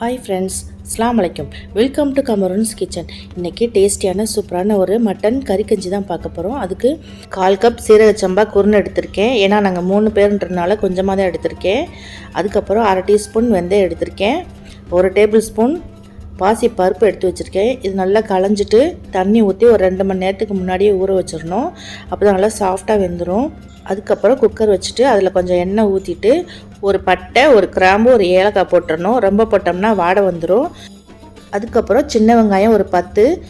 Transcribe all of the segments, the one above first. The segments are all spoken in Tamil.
ஹாய் ஃப்ரெண்ட்ஸ் அஸ்ஸலாமு வலைக்கம் வெல்கம் டு கமருன்ஸ் கிச்சன் இன்றைக்கி டேஸ்டியான சூப்பரான ஒரு மட்டன் கறி கஞ்சி தான் பார்க்க போகிறோம் அதுக்கு கால் கப் சீரக சம்பா குருன்னு எடுத்திருக்கேன். ஏன்னா நாங்கள் மூணு பேருன்றனால கொஞ்சமாக தான் எடுத்திருக்கேன். அதுக்கப்புறம் அரை டீஸ்பூன் வெந்தயம் எடுத்திருக்கேன். ஒரு டேபிள் ஸ்பூன் பாசி பருப்பு எடுத்து வச்சுருக்கேன். இது நல்லா களைஞ்சிட்டு தண்ணி ஊற்றி ஒரு ரெண்டு மணி நேரத்துக்கு முன்னாடியே ஊற வச்சிடணும். அப்போ தான் நல்லா சாஃப்டாக வெந்துடும் அதுக்கப்புறம் குக்கர் வச்சுட்டு அதில் கொஞ்சம் எண்ணெய் ஊற்றிட்டு ஒரு பட்டை ஒரு கிராம்பு ஒரு ஏலக்காய் போட்டுடணும் ரொம்ப போட்டோம்னா வாடை வந்துடும் அதுக்கப்புறம் சின்ன வெங்காயம் ஒரு பத்து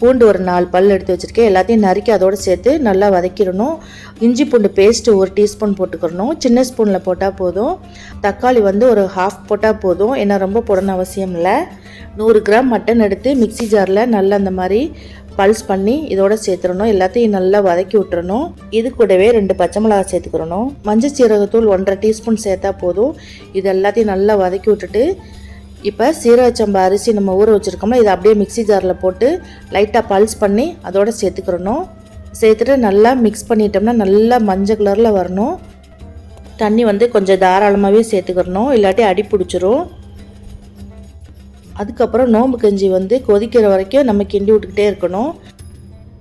பூண்டு ஒரு நாலு பல் எடுத்து வச்சுருக்கேன். எல்லாத்தையும் நறுக்கி அதோடு சேர்த்து நல்லா வதக்கிடணும். இஞ்சி பூண்டு பேஸ்ட்டு ஒரு டீஸ்பூன் போட்டுக்கிறணும் சின்ன ஸ்பூனில் போட்டால் போதும். தக்காளி வந்து ஒரு ஹாஃப் போட்டால் போதும். ஏன்னா ரொம்ப போடணும் அவசியம் இல்லை. நூறு கிராம் மட்டன் எடுத்து மிக்ஸி ஜாரில் நல்லா அந்த மாதிரி பல்ஸ் பண்ணி இதோட சேர்த்துடணும். எல்லாத்தையும் நல்லா வதக்கி விட்டுறணும். இது கூடவே ரெண்டு பச்சை மிளகாய் சேர்த்துக்கிறணும். மஞ்சள் சீரகத்தூள் ஒன்றரை டீஸ்பூன் சேர்த்தா போதும். இது எல்லாத்தையும் நல்லா வதக்கி விட்டுட்டு இப்போ சீரகச்சம்பா அரிசி நம்ம ஊற வச்சுருக்கோம்ல இதை அப்படியே மிக்சி ஜாரில் போட்டு லைட்டாக பல்ஸ் பண்ணி அதோட சேர்த்துக்கிறணும். சேர்த்துட்டு நல்லா மிக்ஸ் பண்ணிட்டோம்னா நல்லா மஞ்சள் கலரில் வரணும். தண்ணி வந்து கொஞ்சம் தாராளமாகவே சேர்த்துக்கிறணும். இல்லாட்டி அடி பிடிச்சிரும். அதுக்கப்புறம் நோம்பு கஞ்சி வந்து கொதிக்கிற வரைக்கும் நம்ம கிண்டி விட்டுக்கிட்டே இருக்கணும்.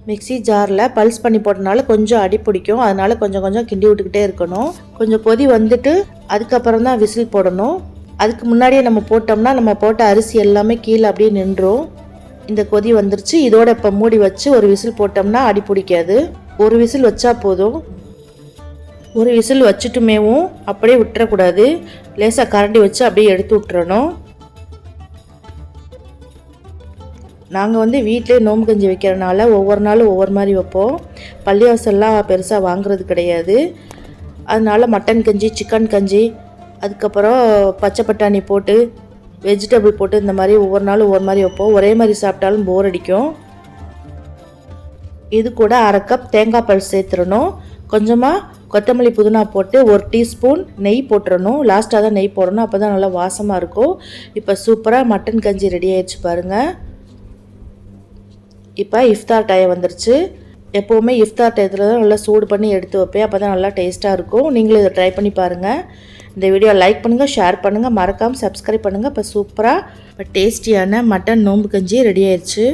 மிக்ஸி ஜாரில் பல்ஸ் பண்ணி போட்டனால கொஞ்சம் அடி பிடிக்கும். அதனால் கொஞ்சம் கொஞ்சம் கிண்டி விட்டுக்கிட்டே இருக்கணும். கொஞ்சம் கொதி வந்துட்டு அதுக்கப்புறம் தான் விசில் போடணும். அதுக்கு முன்னாடியே நம்ம போட்டோம்னா நம்ம போட்ட அரிசி எல்லாமே கீழே அப்படியே நின்றும். இந்த கொதி வந்துருச்சு. இதோட இப்போ மூடி வச்சு ஒரு விசில் போட்டோம்னா அடி பிடிக்காது. ஒரு விசில் வச்சா போதும். ஒரு விசில் வச்சுட்டுமேவும் அப்படியே விட்டுறக்கூடாது. லேசாக கரண்டி வச்சு அப்படியே எடுத்து விட்டுறணும். நாங்கள் வந்து வீட்டிலே நோம்பு கஞ்சி வைக்கிறனால ஒவ்வொரு நாளும் ஒவ்வொரு மாதிரி வைப்போம். பள்ளிவாசல்லாம் பெருசாக வாங்குறது கிடையாது. அதனால மட்டன் கஞ்சி சிக்கன் கஞ்சி அதுக்கப்புறம் பச்சை பட்டாணி போட்டு வெஜிடபிள் போட்டு இந்த மாதிரி ஒவ்வொரு நாளும் ஒவ்வொரு மாதிரி வைப்போம். ஒரே மாதிரி சாப்பிட்டாலும் போர் அடிக்கும். இது கூட அரை கப் தேங்காய் பால் சேர்த்துடணும். கொஞ்சமாக கொத்தமல்லி புதினா போட்டு ஒரு டீஸ்பூன் நெய் போட்டுறணும். லாஸ்ட்டாக தான் நெய் போடணும். அப்போ தான் நல்லா வாசமாக இருக்கும். இப்போ சூப்பராக மட்டன் கஞ்சி ரெடி ஆயிடுச்சு பாருங்கள் இப்போ இஃப்தார் டைம் வந்துருச்சு. எப்போவுமே இஃப்தார் டயத்தில் தான் நல்லா சூடு பண்ணி எடுத்து வைப்பேன். அப்போ தான் நல்லா டேஸ்ட்டாக இருக்கும். நீங்களும் இதை ட்ரை பண்ணி பாருங்கள் இந்த வீடியோ லைக் பண்ணுங்கள் ஷேர் பண்ணுங்கள் மறக்காமல் சப்ஸ்கிரைப் பண்ணுங்கள் இப்போ சூப்பராக இப்போ டேஸ்டியான மட்டன் நோம்பு கஞ்சி ரெடி ஆயிடுச்சு